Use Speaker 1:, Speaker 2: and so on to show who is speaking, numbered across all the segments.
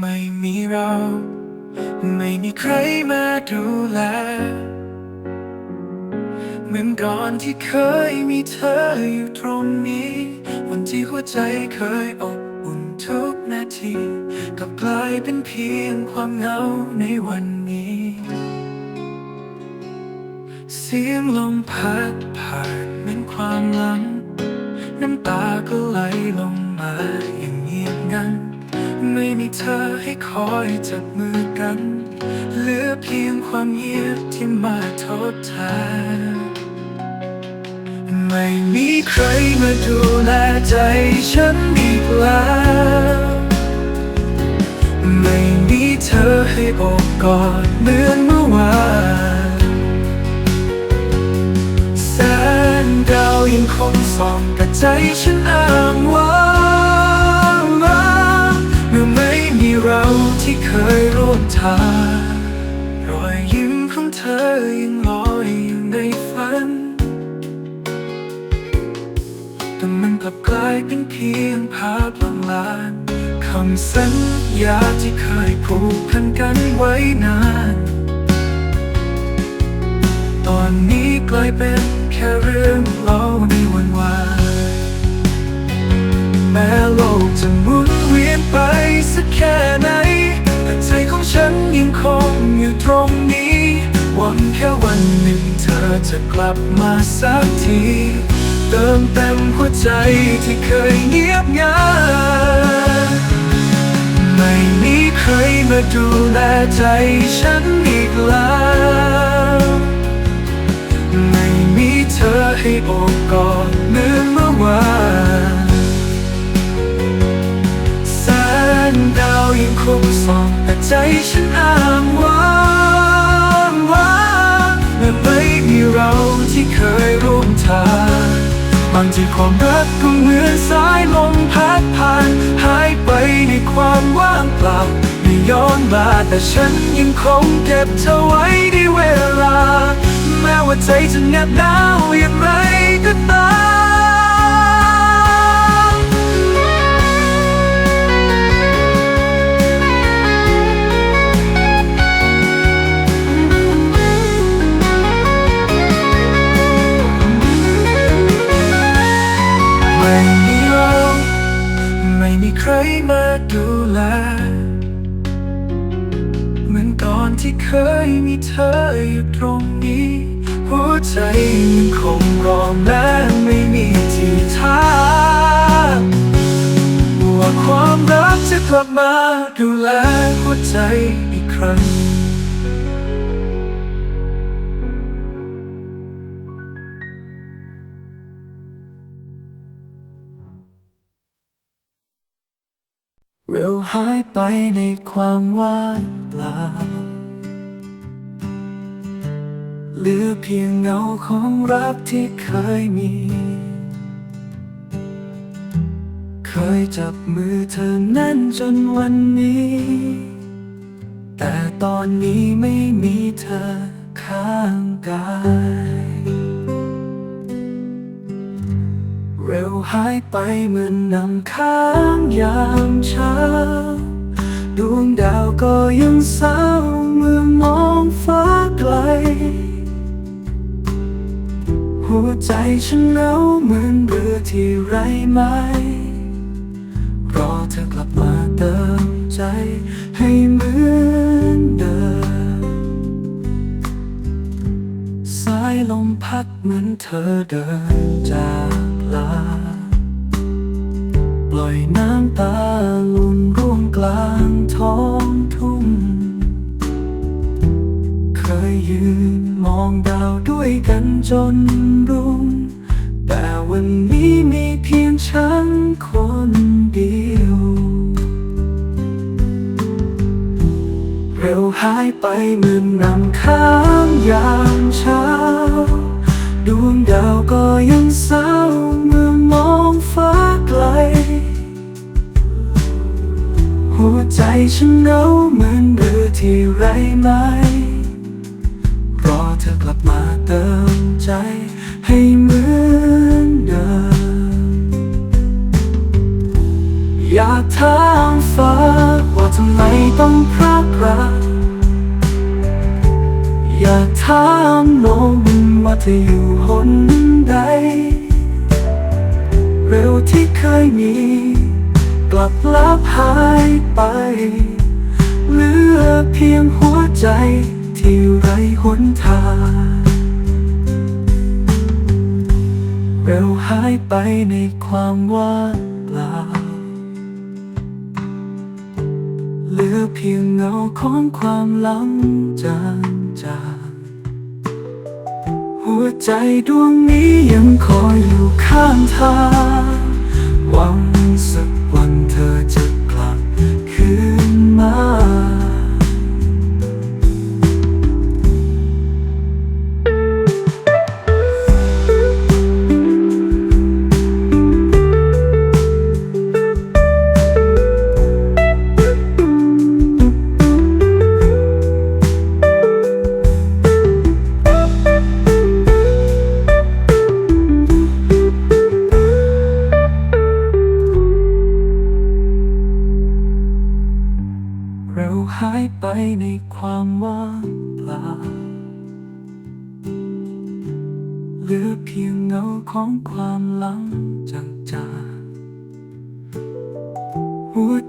Speaker 1: ไม่มีเรา ไม่มีใครมาดูแลเหมือนก่อนที่เคยมีเธออยู่ตรงนี้ วันที่หัวใจเคยอบอุ่นทุกนาทีกลับกลายเป็นเพียงความเหงาในวันนี้ เสียงลมพัดผ่านเหมือนความหลัง น้ำตาก็ไหลลงมาอย่างเงียบงัน ไม่มีเธอให้คอยจับมือกัน เหลือเพียงความเงียบที่มาทดแทนไม่มีใครมาดูแลใจฉันอีกแล้วไม่มีเธอให้โอบกอดเหมือนเมื่อวานแสงดาวยังคงส่องแต่ใจฉันอ้างว้าง ร่วมทารอยยิ้มของเธอยังลอยอยู่ในฝัน แต่มันกลับกลายเป็นเพียงภาพลางลานคำสัญญาที่เคยผูกพันกันไว้นาน ตอนนี้กลายเป็นแค่เรื่องเล่าในวันวานแม้โลกจะหมุนเวียนไปสักแค่ไหนแต่ใจข นยังคงอยู่ตรงนี้ หวังแค่วันหนึ่งเธอจะกลับมาสักที เติมเต็มหัวใจที่เคยเงียบงันไม่มีใครมาดูแลใจฉันอีกแล้วไม่มีเธอให้โอบกอดเหมือนเมื่อวาน ใจฉันอ้างว้างว้างเมื่อไม่มีเราที่เคยร่วมทางบางทีความรักก็เหมือนสายลมพัดผ่าน หายไปในความว่างเปล่าไม่ย้อนมาแต่ฉันยังคงเก็บเธอไว้ในเวลา แม้ว่าใจจะเหน็บหนาวย่างไรก็ตาม ดูแล เหมือนก่อนที่เคยมีเธออยู่ตรงนี้ หัวใจยังคงรอแม้ไม่มีที่ท้าว่าความรักจะกลับมาดูแลหัวใจอีกครั้ง เร็วหายไปในความว่างเปล่าเหลือเพียงเงาของรักที่เคยมี เคยจับมือเธอแน่นจนวันนี้ แต่ตอนนี้ไม่มีเธอข้างกาย หายไปเหมือนนำค้างยามเช้า ดวงดาวก็ยังเศร้าเมื่อมองฟ้าไกล หัวใจฉันเหงาเหมือนเรือที่ไร้ไม้รอเธอกลับมาเติมใจให้เหมือนเดิม สายลมพัดเหมือนเธอเดินจากลา ล่อยน้ำตาลุ่นร่วงกลางท้องทุ่ง เคยยืนมองดาวด้วยกันจนรุ่ง แต่วันนี้มีเพียงฉันคนเดียว เร็วหายไปเหมือนนำค้างยามเช้า ดวงดาวก็ยัง หัวใจฉันเหงาเหมือนเรือที่ไร้ไม้รอเธอกลับมาเติมใจให้เหมือนเดิม อยากถามฟ้าว่าทำไมต้องพรากรักอย่าถามน้องมันว่าเธออยู่หนใด เร็วที่เคยมี กลับลับหายไป เหลือเพียงหัวใจที่ไร้หนทางเร็วหายไปในความว่างเปล่า เหลือเพียงเงาของความหลังจางจางหัวใจดวงนี้ยังคอยอยู่ข้างทางหวังสัก ธอจะกลับคืนมา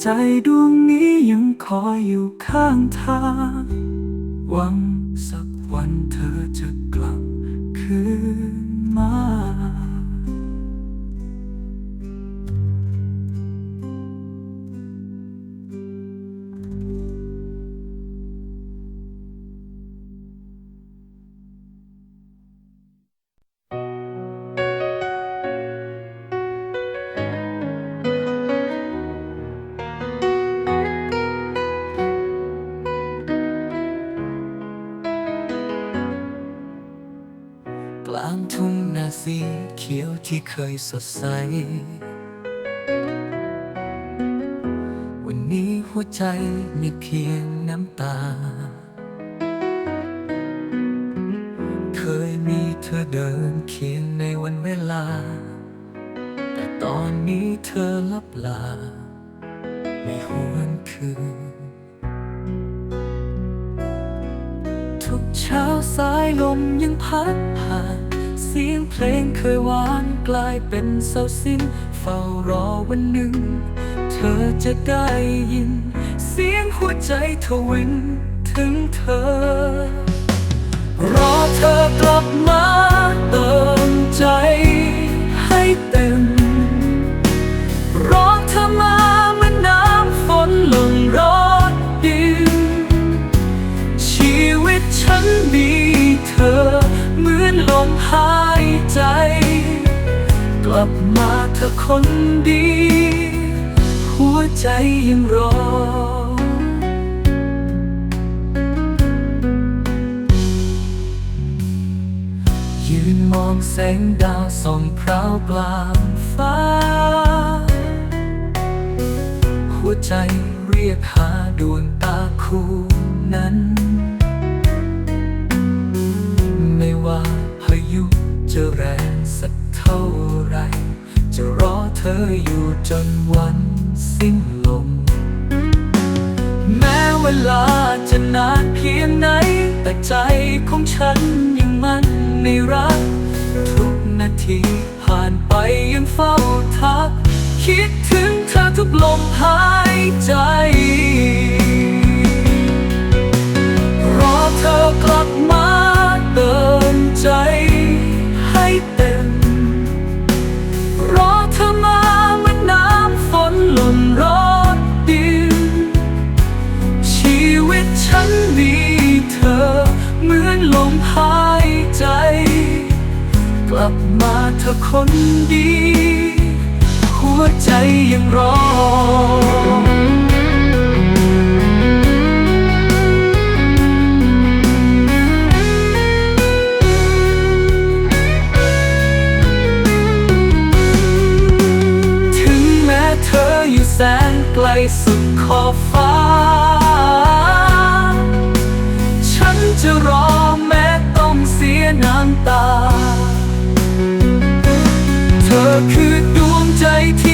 Speaker 1: ใจดวงนี้ยังคอยอยู่ข้างทาง หวังสักวันเธอ ที่เคยสดใส วันนี้หัวใจมีเพียงน้ำตา เคยมีเธอเดินเคียงในวันเวลา แต่ตอนนี้เธอลับลา ไม่หวนคืน ทุกเช้าสายลมยังพัดผ่าน สียงเพลงเคยหวานกลายเป็นเศร้าสิ้น เฝ้ารอวันหนึ่ง เธอจะได้ยิน เสียงหัวใจทวินถึงเธอ รอเธอกลับมา ธอคนดี หัวใจยังรอ ยืนมองแสงดาวส่องพราวกลางฟ้า หัวใจเรียกหาดวงตาคู่นั้น ไม่ว่าพายุจะแรง อเธออยู่จนวันสิ้นลม แม้เวลาจะนานเพียงไหน แต่ใจของฉันยังมั่นในรัก ทุกนาทีผ่านไปยังเฝ้าทัก คิดถึงเธอทุกลมหายใจ คนดี หัวใจยังรอ ถึงแม้เธออยู่แสนไกลสุดขอบฟ้า ฉันจะรอแม้ต้องเสียน้ำตา คือดวงใจที่